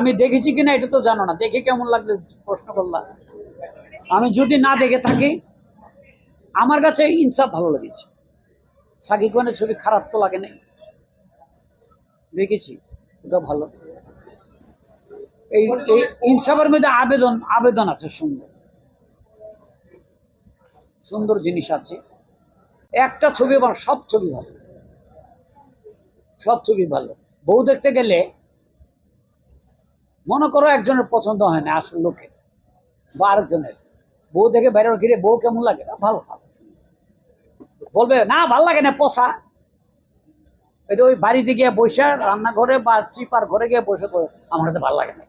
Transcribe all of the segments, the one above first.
আমি দেখেছি কিনা এটা তো জানো না। দেখে কেমন লাগল? প্রশ্ন করলাম আমি যদি না দেখে থাকি, আমার কাছে ইনসাফ ভালো লেগেছে। সাকিব ছবি খারাপ তো লাগে নাই। দেখেছি ওটা ভালো। এই এই ইনসাফের মধ্যে আবেদন আবেদন আছে সুন্দর। সুন্দর জিনিস আছে। একটা ছবি ভালো সব ছবি ভালো। সব ছবি ভালো। বউ দেখতে গেলে মনে করো একজনের পছন্দ হয় না আসল লোকের বা আরেকজনের। বউ দেখে বাইরে ঘিরে বউ কেমন লাগে? না, ভালো ভালো। বলবে না ভালো লাগে না পোষা। এটা ওই বাড়িতে গিয়ে বসে রান্নাঘরে বা চিপার ঘরে গিয়ে বসে আমার হাতে ভালো লাগে না।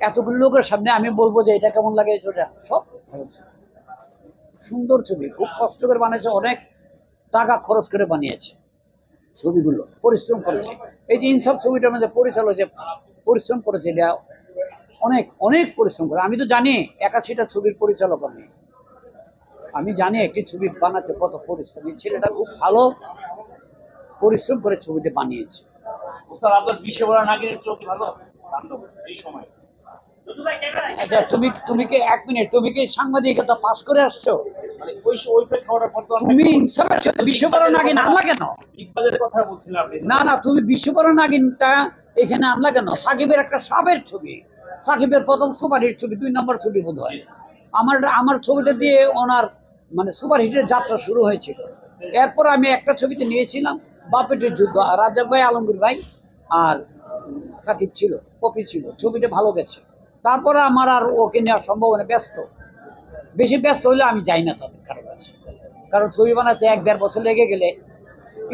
এতগুলো লোকের সামনে আমি বলব যে এটা কেমন লাগে ছবিটা? সব ভালো ছবি। সুন্দর ছবি। খুব কষ্ট করে বানিয়েছে অনেক টাকা খরচ করে বানিয়েছে ছবিগুলো পরিশ্রম করেছে। এই যে ইনসাফ ছবিটার মধ্যে পরিচালক যে পরিশ্রম করেছে অনেক অনেক পরিশ্রম করে। আমি তো জানি একাশিটা ছবির পরিচালক আমি। আমি জানি একটি ছবি বানাতে কত পরিশ্রম। এই ছেলেটা খুব ভালো পরিশ্রম করে ছবিটা বানিয়েছে। আচ্ছা তুমি তুমি কি এক মিনিট তুমি কি সাংবাদিকতা পাস করে আসছো? মানে তুমি ইনসাফের সাথে বিশ্ববরণ কেন? না না তুমি বিশ্ববরণ আগিনটা এখানে আনলা কেন সাকিবের একটা সাবের ছবি। সাকিবের প্রথম সুপারহিট ছবি, দুই নম্বর ছবি বোধ হয় আমার আমার ছবিটা দিয়ে ওনার মানে সুপারহিটের যাত্রা শুরু হয়েছিল। এরপর আমি একটা ছবিতে নিয়েছিলাম, বাপেটের যুদ্ধ। রাজাক ভাই, আলমগীর ভাই আর সাকিব ছিল, কপি ছিল। ছবিটা ভালো গেছে। তারপরে আমার আর ওকে নেওয়ার সম্ভাবনা ব্যস্ত। বেশি ব্যস্ত হলে আমি যাই না তাদের কারও কাছে। কারণ ছবি বানাতে এক দেড় বছর লেগে গেলে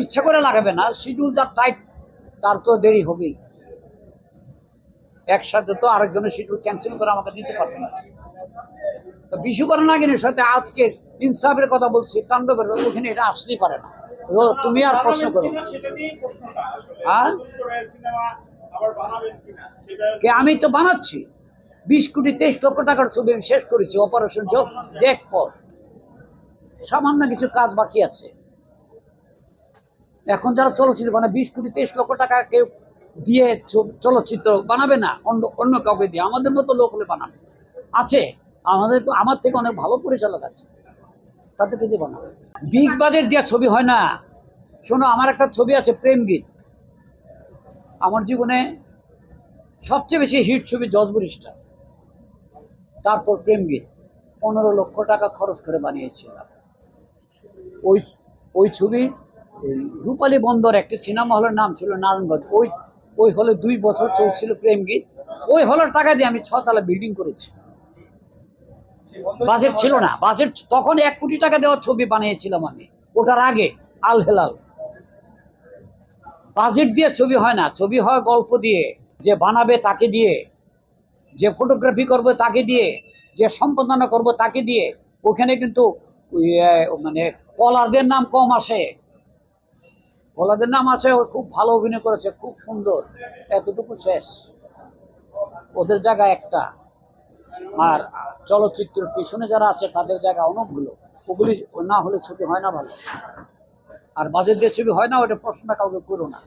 ইচ্ছা করে লাগাবে না, শিডিউল যার টাইট, তার তো দেরি হবেই। একসাথে তো আরেকজনের শিডিউল ক্যান্সেল করে আমাকে দিতে পারবে না। তো বিশুকরণ নাগিনের সাথে আজকে ইনসাফের কথা বলছি, তাণ্ডবের ওখানে এটা আসতেই পারে না। তুমি আর প্রশ্ন করো হ্যাঁ? আমি তো বানাচ্ছি। বিশ কোটি, তেইশ লক্ষ টাকার ছবি আমি শেষ করেছি অপারেশন জ্যাকপট সামান্য কিছু কাজ বাকি আছে। এখন যারা চলচ্চিত্র মানে বিশ কোটি, তেইশ লক্ষ টাকা কেউ দিয়ে চলচ্চিত্র বানাবে না, অন্য অন্য কাউকে দিয়ে। আমাদের মতো লোক হলে বানাবে। আছে, আমাদের তো, আমার থেকে অনেক ভালো পরিচালক আছে। তাদেরকে দিয়ে বানাবে। বিগ বাজেট দেওয়া ছবি হয় না। শোনো, আমার একটা ছবি আছে, প্রেম গীত। আমার জীবনে সবচেয়ে বেশি হিট ছবি জজবুর তারপর প্রেম গীত। পনেরো লক্ষ টাকা খরচ করে বানিয়েছিলাম। ওই ওই ছবি, রূপালী বন্দর, একটি সিনেমা হলের নাম ছিল নারায়ণগঞ্জ ওই ওই হলে দুই বছর চলছিল প্রেম গীত। ওই হলের টাকা দিয়ে আমি ছতলা বিল্ডিং করেছি। বাজেট ছিল না। বাজেট তখন এক কোটি টাকা দেওয়ার ছবি বানিয়েছিলাম আমি। ওটার আগে, আল হেলাল। বাজেট দিয়ে ছবি হয় না। ছবি হয় গল্প দিয়ে, যে বানাবে তাকে দিয়ে, যে ফটোগ্রাফি করবে তাকে দিয়ে, যে সম্পাদনা করব তাকে দিয়ে। ওখানে কিন্তু মানে কলারদের নাম কম আসে। কলারদের নাম আছে, ও খুব ভালো অভিনয় করেছে, খুব সুন্দর। এতটুকু শেষ। ওদের জায়গা একটা। আর চলচ্চিত্রের পেছনে যারা আছে, তাদের জায়গা অনেকগুলো ওগুলি না হলে ছবি হয় না ভালো। আর বাজেট দিয়ে ছবি হয় না, ওটা প্রশ্নটা কাউকে করো না।